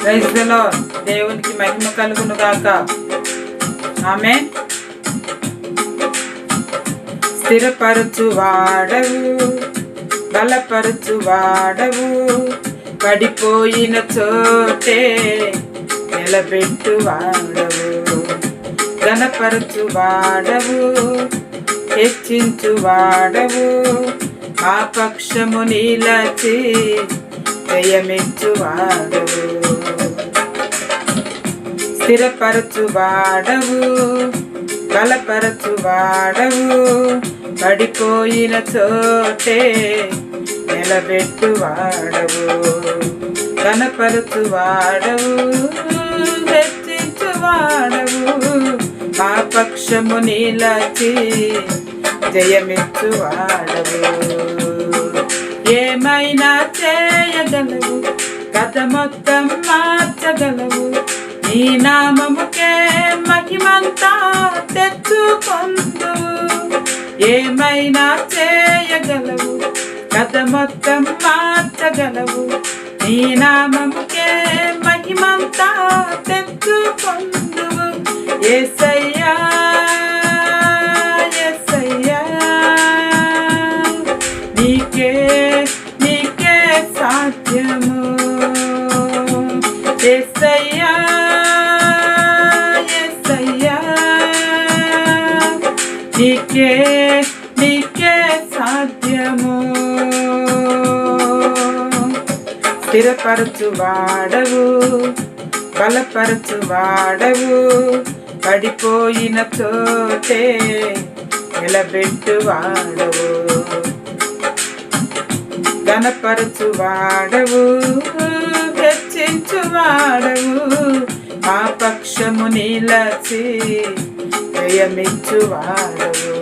ప్రైజ్లో దేవునికి మహిమ కలుగును గాక. ఆమె స్థిరపరచు వాడవు బలపరచు వాడవు. పడిపోయిన చోటే నిలబెట్టు వాడవు ఘనపరచు వాడవు హెచ్చించు వాడవు ఆ పక్షము నీలచి జయమిచ్చు వాడవు స్థిరపరచు వాడవు బలపరచు వాడవు. పడిపోయిన చోటే నిలబెట్టు వాడవు కనపరచు వాడవు వాడవు. మా పక్షము నీలచి జయమిచ్చు వాడవు. ఏమైనా చేయగలవు కథ మొత్తం మార్చగలవు. నీ నామముకే మహిమంతా తెచ్చుకొందు ఏమైనా చేయగలవు? కథ మొత్తం మార్చగలవు. నీ నామముకే మహిమంతా తెచ్చుకొందు ఏసయ్యా ఏసయ్యా నీకే నీకే సాధ్యము. ఎస్సయ్యా స్థిరపరచు వాడవు బలపరచు వాడవు పడిపోయిన చోటే నిలబెట్టు వాడవు గణపరచు వాడవు హెచ్చించు వాడవు మా పక్షము నిలచి జయమిచ్చు వాడవు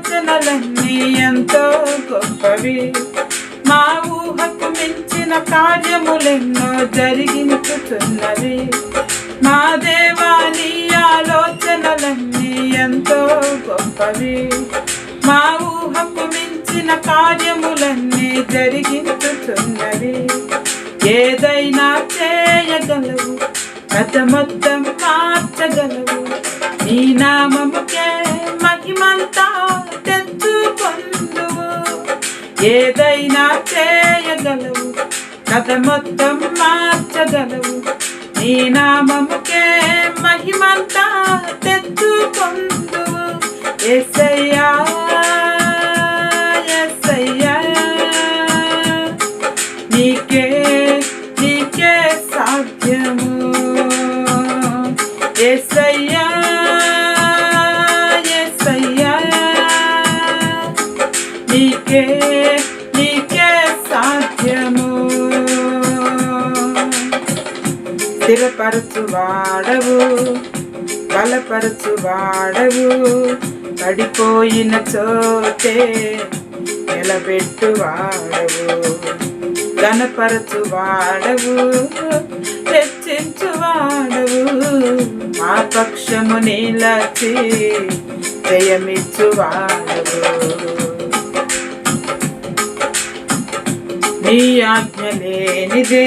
ఆలోచనలన్నీ ఎంతో గొప్పవి. మా ఊహకు మించిన కార్యములెన్నో జరిగించుతున్నవి మా దేవాని ఆలోచనలన్నీ ఎంతో గొప్పవి. మా ఊహకు మించిన కార్యములన్నీ జరిగించుతున్నవి ఏదైనా చేయగలవు కథ మొత్తం మార్చగలవు. నీ నామముకే ఏదైనా చేయగలవు. కథ మొత్తం మార్చగలవు. నీ నామముకే మహిమంతా తెచ్చుకొందువు. ఎసయ్యా ఎసయ్యా బలపరచు వాడవు బలపరచు వాడవు. పడిపోయిన చోటే నిలబెట్టు వాడవు గణపరచు వాడవు హెచ్చించు వాడవు. మా పక్షము నీలచి జయమిచ్చు వాడవు. నీ ఆజ్ఞ లేనిదే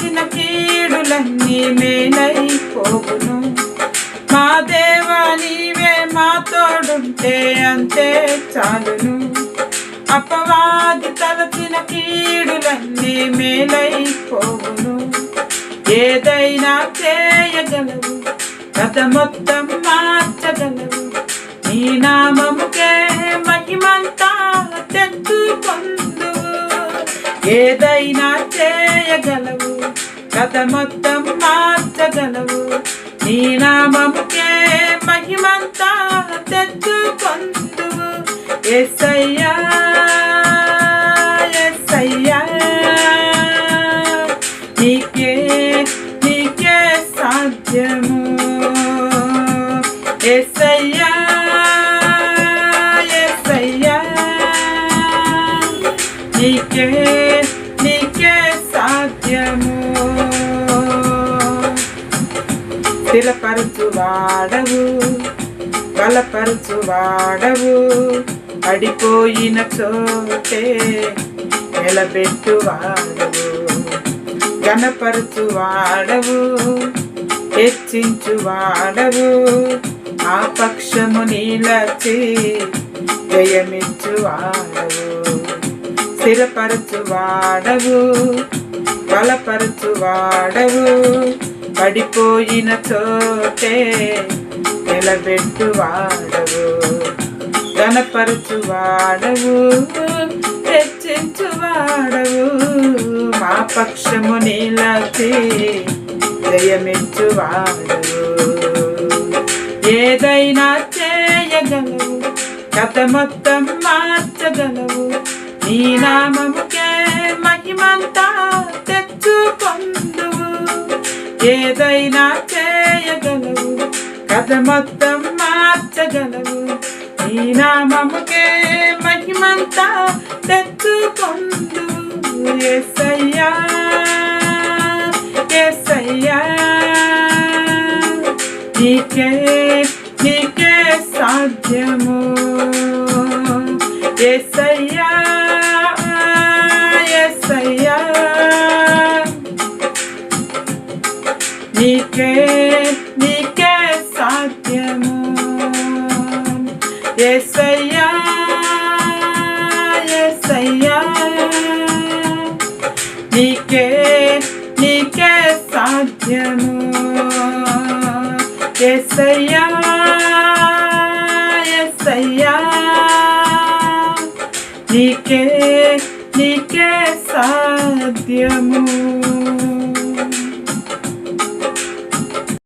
అపవాది కీడులన్నీ మేలైపోవును మా దేవా నీవే మా తోడుంటే అంతే చాలును. అపవాది తలచిన కీడులన్నీ మేలైపోవును. ఏదైనా చేయగలవు కథ మొత్తం మార్చగలవు. నీ నామముకే మహిమంతా తెచ్చుకొందువు ఏదైనా చేయగలవు కథ మొత్తం మార్చగలవు. నీ నామముకే మహిమంతా తెచ్చుకొందువు. ఎస్సయ్యా ఎస్సయ్యా నీకే నీకే సాధ్యము. ఎస్సయ్యా ఎస్సయ్యా స్థిరపరచు వాడవు బలపరచు వాడవు పడిపోయిన చోటే నిలబెట్టు వాడవు గణపరచు వాడవు హెచ్చించు వాడవు ఆ పక్షము నీలచి జయమిచ్చు వాడవు స్థిరపరచు వాడవు బలపరచు వాడవు పడిపోయిన చోటే నిలబెట్టు వాడవు గణపరచు వాడవు హెచ్చించు వాడవు మా పక్షము నీలచి జయమిచ్చు వాడవు ఏదైనా చేయగలవు కథ మొత్తం మార్చగలవు. నీ నామముకే మహిమంతా తెచ్చుకొందువు. ఏదైనా చేయగలవు. కథ మొత్తం మార్చగలవు. నీ నామముకే మహిమంతా తెచ్చుకొందువు ఎస్సయ్యా ఎస్సయ్యా నీకే నీకే సాధ్యము. ఎస్సయ్యా ఎస్సయ్యా ఎస్సయ్యా ఎస్సయ్యా. నీకే నీకే సాధ్యము.